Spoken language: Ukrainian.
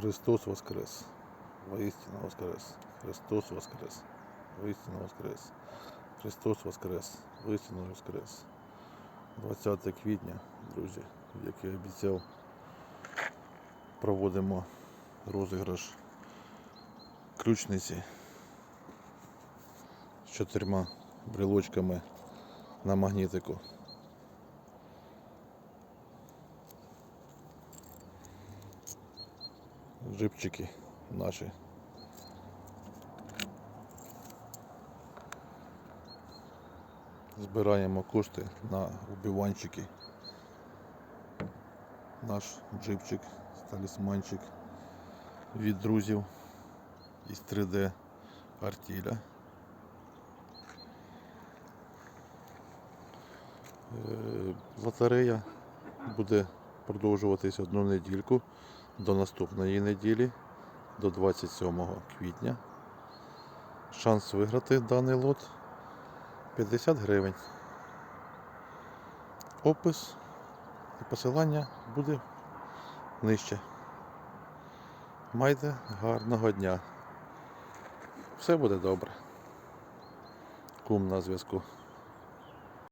Христос Воскрес! Воістину Воскрес! Христос Воскрес! Воістину Воскрес! Христос Воскрес! Воістину Воскрес! 20 квітня, друзі, як я обіцяв, проводимо розіграш ключниці з чотирма брелочками на магнітику. Джипчики наші. Збираємо кошти на убиванчики. Наш джипчик, талісманчик від друзів із 3D артіля. Е, Лотерея буде продовжуватись одну недільку до наступної неділі, до 27 квітня. Шанс виграти даний лот 50 гривень. Опис і посилання буде нижче. Майте гарного дня. Все буде добре. Кум на зв'язку.